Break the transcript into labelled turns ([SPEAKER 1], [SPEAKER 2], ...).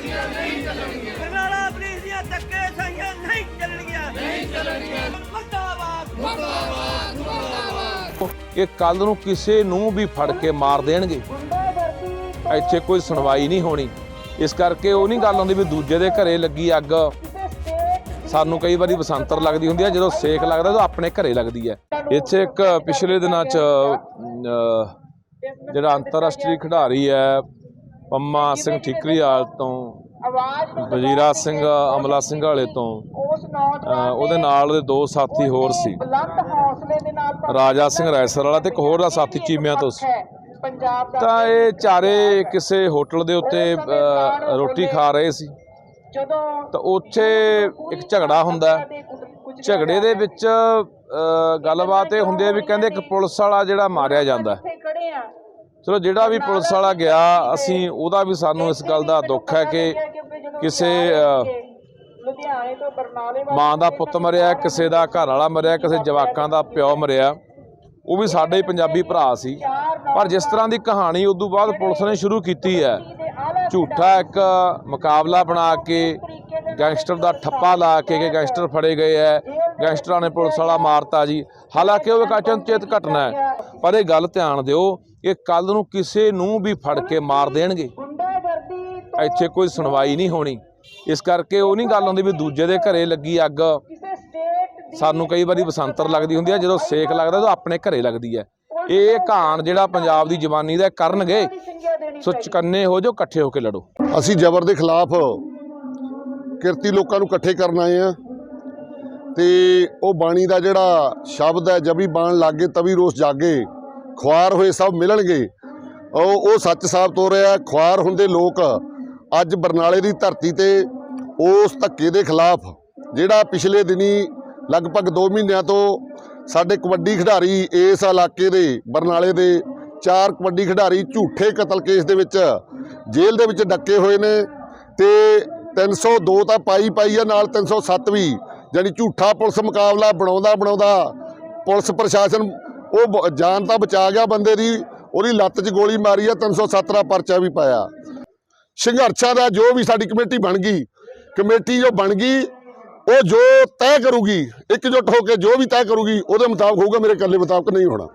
[SPEAKER 1] Barnala police ਦੀਆਂ ਧੱਕੇ ਸਾਈਆਂ ਨਹੀਂ ਚੱਲਣਗੀਆਂ। ਨਹੀਂ ਚੱਲਣਗੀਆਂ ਮਰਦਾਬਾਦ।
[SPEAKER 2] ਕਿ ਕੱਲ ਨੂੰ ਕਿਸੇ ਨੂੰ ਵੀ ਫੜ ਕੇ ਮਾਰ ਦੇਣਗੇ। ਇੱਥੇ ਕੋਈ ਸੁਣਵਾਈ ਨਹੀਂ ਹੋਣੀ। ਇਸ ਕਰਕੇ ਉਹ ਨਹੀਂ ਗੱਲ ਹੁੰਦੀ ਵੀ ਦੂਜੇ ਦੇ ਘਰੇ ਲੱਗੀ ਅੱਗ। ਸਾਨੂੰ ਕਈ ਵਾਰੀ ਬਸੰਤਰ ਲੱਗਦੀ ਹੁੰਦੀ ਹੈ ਜਦੋਂ ਸੇਕ ਲੱਗਦਾ ਤਾਂ ਆਪਣੇ ਘਰੇ ਲੱਗਦੀ ਹੈ ਇੱਥੇ ਇੱਕ ਪਿਛਲੇ ਦਿਨਾਂ 'ਚ ਅਹ, ਜਿਹੜਾ ਅੰਤਰਰਾਸ਼ਟਰੀ ਖਿਡਾਰੀ ਹੈ ਪੰਮਾ ਸਿੰਘ ਠੀਕਰੀਵਾਲ ਤੋਂ ਵਜੀਰਾ ਸਿੰਘ ਅਮਲਾ ਸਿੰਘ ਵਾਲੇ ਤੋਂ। ਉਹਦੇ ਨਾਲ ਦੇ ਦੋ ਸਾਥੀ ਹੋਰ ਸੀ। ਰਾਜਾ ਸਿੰਘ ਰੈਸਰ ਵਾਲਾ ਤੇ ਇੱਕ ਹੋਰ ਦਾ ਸਾਥੀ ਚੀਮਿਆਂ ਤੋਂ ਸੀ ਤਾਂ ਇਹ ਚਾਰੇ ਕਿਸੇ ਹੋਟਲ ਦੇ ਉੱਤੇ ਰੋਟੀ ਖਾ ਰਹੇ ਸੀ।
[SPEAKER 3] ਜਦੋਂ
[SPEAKER 2] ਤਾਂ ਉੱਥੇ ਇੱਕ ਝਗੜਾ ਹੁੰਦਾ। ਝਗੜੇ ਦੇ ਵਿੱਚ ਗੱਲਬਾਤ ਇਹ ਹੁੰਦੀ ਹੈ ਵੀ ਕਹਿੰਦੇ ਇੱਕ ਪੁਲਿਸ ਵਾਲਾ ਜਿਹੜਾ ਮਾਰਿਆ ਜਾਂਦਾ ਚਲੋ ਜਿਹੜਾ ਵੀ ਪੁਲਿਸ ਵਾਲਾ ਗਿਆ ਅਸੀਂ ਉਹਦਾ ਵੀ ਸਾਨੂੰ ਇਸ ਗੱਲ ਦਾ ਦੁੱਖ ਹੈ ਕਿ ਕਿਸੇ
[SPEAKER 3] ਲੁਧਿਆਣੇ ਤੋਂ ਬਰਨਾਲੇ ਵੱਲ
[SPEAKER 2] ਮਾਂ ਦਾ ਪੁੱਤ ਮਰਿਆ ਕਿਸੇ ਦਾ ਘਰ ਵਾਲਾ ਮਰਿਆ ਕਿਸੇ ਜਵਾਕਾਂ ਦਾ ਪਿਓ ਮਰਿਆ। ਉਹ ਵੀ ਸਾਡੇ ਹੀ ਪੰਜਾਬੀ ਭਰਾ ਸੀ। ਪਰ ਜਿਸ ਤਰ੍ਹਾਂ ਦੀ ਕਹਾਣੀ ਉਦੋਂ ਬਾਅਦ ਪੁਲਿਸ ਨੇ ਸ਼ੁਰੂ ਕੀਤੀ ਹੈ ਝੂਠਾ ਇੱਕ ਮੁਕਾਬਲਾ ਬਣਾ ਕੇ ਗੈਂਗਸਟਰ ਦਾ ਠੱਪਾ ਲਾ ਕੇ ਕਿ ਗੈਂਗਸਟਰ ਫੜੇ ਗਏ ਐ ਗੈਂਗਸਟਰਾਂ ਨੇ ਪੁਲਿਸ ਵਾਲਾ ਮਾਰਤਾ ਜੀ। ਹਾਲਾਂਕਿ ਉਹ ਇੱਕ ਅਚਨਚੇਤ ਘਟਨਾ ਹੈ, ਪਰ ਇਹ ਗੱਲ ਧਿਆਨ ਦਿਓ ਕਿ ਕੱਲ ਨੂੰ ਕਿਸੇ ਨੂੰ ਵੀ ਫੜ ਕੇ ਮਾਰ ਦੇਣਗੇ। ਇੱਥੇ ਕੋਈ ਸੁਣਵਾਈ ਨਹੀਂ ਹੋਣੀ। ਇਸ ਕਰਕੇ ਉਹ ਨਹੀਂ ਗੱਲ ਹੁੰਦੀ ਵੀ ਦੂਜੇ ਦੇ ਘਰੇ ਲੱਗੀ ਅੱਗ। ਸਾਨੂੰ ਕਈ ਵਾਰੀ ਬਸੰਤਰ ਲੱਗਦੀ ਹੁੰਦੀ ਹੈ ਜਦੋਂ ਸੇਕ ਲੱਗਦਾ ਤਾਂ ਆਪਣੇ ਘਰੇ ਲੱਗਦੀ ਹੈ। ਇਹ ਘਾਣ ਜਿਹੜਾ ਪੰਜਾਬ ਦੀ ਜਵਾਨੀ ਦਾ ਕਰਨਗੇ
[SPEAKER 3] ਸੰਗਿਆ ਦੇਣੀ
[SPEAKER 2] ਸੋ ਚਕੰਨੇ ਹੋ ਜੋ ਇਕੱਠੇ ਹੋ ਕੇ ਲੜੋ।
[SPEAKER 4] ਅਸੀਂ ਜ਼ਬਰ ਦੇ ਖਿਲਾਫ ਕਿਰਤੀ ਲੋਕਾਂ ਨੂੰ ਇਕੱਠੇ ਕਰਨ ਆਏ ਆ ਤੇ ਉਹ ਬਾਣੀ ਦਾ ਜਿਹੜਾ ਸ਼ਬਦ ਹੈ ਜਬੀ ਬਾਣ ਲਾਗੇ ਤਵੀ ਰੋਸ ਜਾਗੇ, ਖੁਆਰ ਹੋਏ ਸਭ ਮਿਲਣਗੇ। ਉਹ ਉਹ ਸੱਚ ਸਾਬਤ ਹੋ ਰਿਹਾ ਖੁਆਰ ਹੁੰਦੇ ਲੋਕ ਅੱਜ ਬਰਨਾਲੇ ਦੀ ਧਰਤੀ ਤੇ ਉਸ ਧੱਕੇ ਦੇ ਖਿਲਾਫ, ਜਿਹੜਾ ਪਿਛਲੇ ਦਿਨੀ ਲਗਭਗ 2 ਮਹੀਨਿਆਂ ਤੋਂ ਸਾਡੇ ਕਬੱਡੀ ਖਿਡਾਰੀ ਇਸ ਇਲਾਕੇ ਦੇ, ਬਰਨਾਲੇ ਦੇ ਚਾਰ ਕਬੱਡੀ ਖਿਡਾਰੀ ਝੂਠੇ ਕਤਲ ਕੇਸ ਦੇ ਵਿੱਚ ਜੇਲ੍ਹ ਦੇ ਵਿੱਚ ਡੱਕੇ ਹੋਏ ਨੇ ਤੇ 302 ਤਾਂ ਪਾਈ ਪਾਈ ਆ, ਨਾਲ 307 ਵੀ ਜਾਨੀ ਝੂਠਾ ਪੁਲਿਸ ਮੁਕਾਬਲਾ ਬਣਾਉਂਦਾ ਬਣਾਉਂਦਾ ਪੁਲਿਸ ਪ੍ਰਸ਼ਾਸਨ ਉਹ ਬ- ਜਾਨ ਤਾਂ ਬਚਾ ਗਿਆ ਬੰਦੇ ਦੀ, ਉਹਦੀ ਲੱਤ 'ਚ ਗੋਲੀ ਮਾਰੀ ਆ 307 ਦਾ ਪਰਚਾ ਵੀ ਪਾਇਆ। ਸੰਘਰਸ਼ਾਂ ਦਾ ਜੋ ਵੀ ਸਾਡੀ ਕਮੇਟੀ ਬਣ ਗਈ, ਕਮੇਟੀ ਜੋ ਬਣ ਗਈ, ਉਹ ਜੋ ਤੈਅ ਕਰੂਗੀ ਇਕਜੁੱਟ ਹੋ ਕੇ ਜੋ ਵੀ ਤੈਅ ਕਰੂਗੀ, ਉਹਦੇ ਮੁਤਾਬਕ ਹੋਊਗਾ ਮੇਰੇ ਇਕੱਲੇ ਮੁਤਾਬਕ ਨਹੀਂ ਹੋਣਾ।